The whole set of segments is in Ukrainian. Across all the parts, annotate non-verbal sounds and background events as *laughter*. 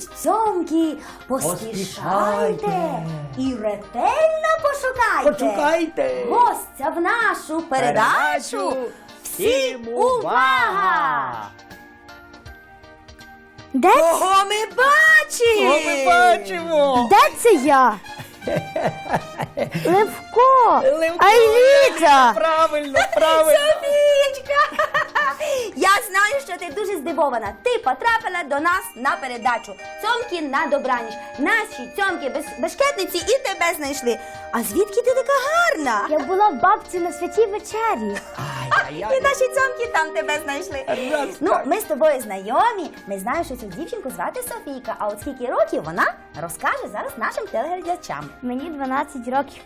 йдуть цьомки, поспішайте Поспішайте. і ретельно пошукайте. Почукайте. Гостя в нашу передачу. Всім увага! Де, Кого ми бачимо? Що ми бачимо? де це я? *laughs* Левко! Левко. Айліта! Правильно, правильно. Софієчка! Я знаю, що ти дуже здивована. Ти потрапила до нас на передачу. Цьомки на добраніч. Наші цьомки без бешкетниці і тебе знайшли. А звідки ти така гарна? Я була в бабці на святій вечері. І наші цьомки там тебе знайшли. Раз Ну, так. ми з тобою знайомі. Ми знаємо, що цю дівчинку звати Софійка. А от скільки років вона розкаже зараз нашим телеглядачам. Мені 12 років.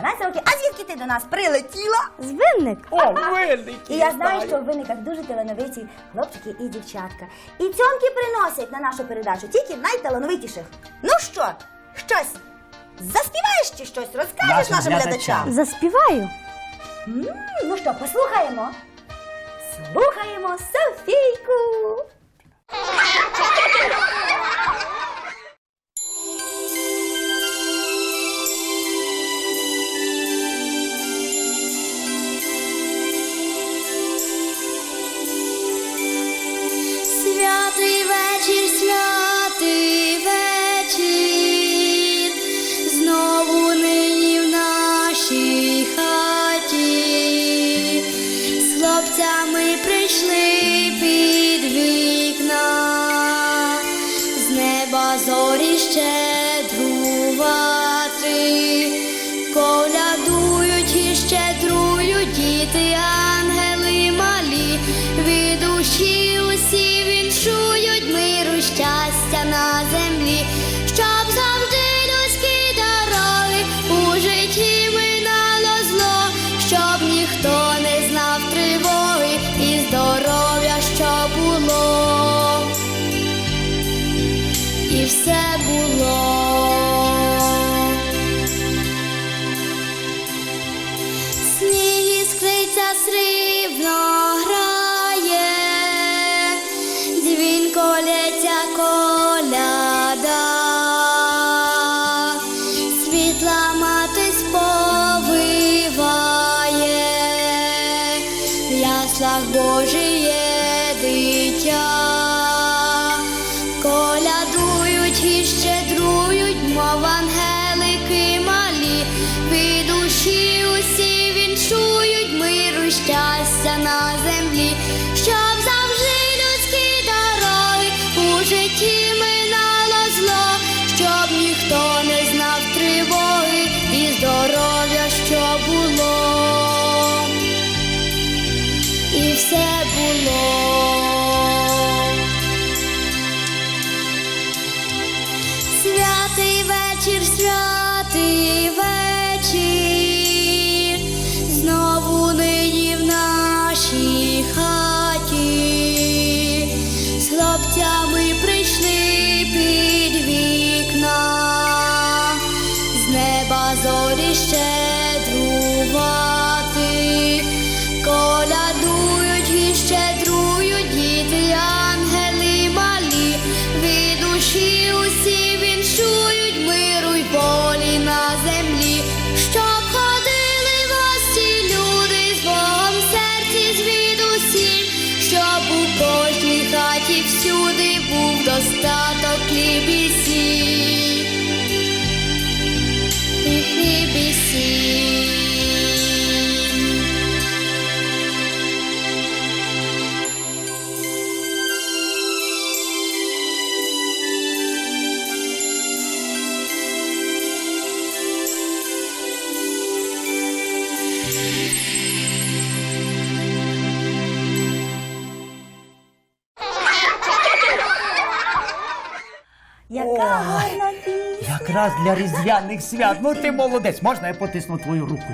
12 років. А звідки ти до нас прилетіла? З винник. О, великий. І я знаю, що в виниках дуже талановиті хлопчики і дівчатка. І цьомки приносять на нашу передачу тільки найталановитіших. Ну що, щось заспіваєш чи щось розкажеш Нашим нашим глядачам? глядачам. Заспіваю. М, Ну що, послухаємо? Слухаємо Софійку. Хлопцями прийшли під вікна, з неба зорі ще друвати, колядують і щедрують діти, все було. Сніг іскриться срібно грає, дзвінко лється коляда, світла сповиває, в яслах Божиє дитя. Вечір, святий вечір, землі, God. Якраз для різдвяних свят. Ну ти молодець, можна я потисну твою руку?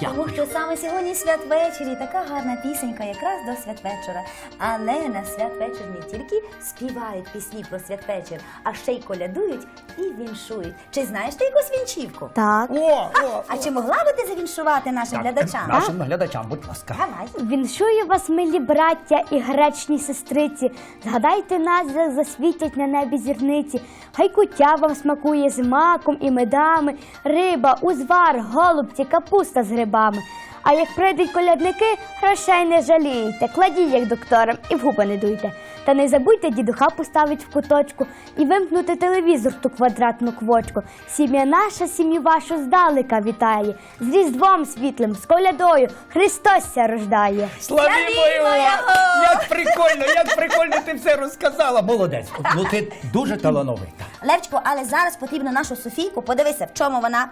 Тому що саме сьогодні святвечір і така гарна пісенька якраз до святвечора. Але на святвечір не тільки співають пісні про святвечір, а ще й колядують і віншують. Чи знаєш ти якусь вінчівку? Так. О, о, А чи могла би ти завіншувати нашим глядачам? Нашим глядачам, будь ласка. Давай. Віншую вас, милі браття і гречні сестриці. Згадайте нас, як засвітять на небі зірниці. Хай куття вам смакує з маком і медами, риба, узвар, голубці, капуста з грибами. А як прийдуть колядники, грошей не жалійте, кладіть їх докторам і в губи не дуйте. Та не забудьте дідуха поставить в куточку і вимкнути телевізор в ту квадратну квочку. Сім'я наша, сім'ю вашу здалека вітає. З різдвом світлим, з колядою Христос ся рождає. Славімо його! Як прикольно, як прикольно ти все розказала. Молодець. Ну ти дуже талановита. Левчику, але зараз потрібно нашу Софійку. Подивися, в чому вона.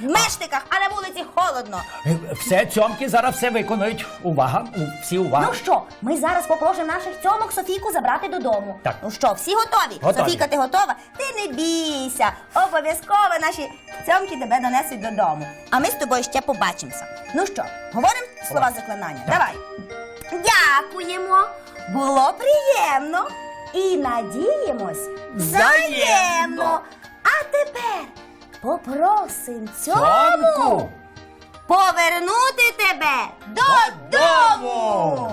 В мештиках, а на вулиці холодно. Е, Все, цьомки зараз все виконують. Увага, у- всі увага. Ну що, ми зараз попросимо наших цьомок Софійку забрати додому. Так. Ну що, всі готові? Готові. Софійка, ти готова? Ти не бійся. Обов'язково наші цьомки тебе донесуть додому. А ми з тобою ще побачимося. Ну що, говоримо слова заклинання? Давай. Дякуємо. Було приємно. І надіємось Взаємно. А тепер попросим цьому повернути тебе. Додому.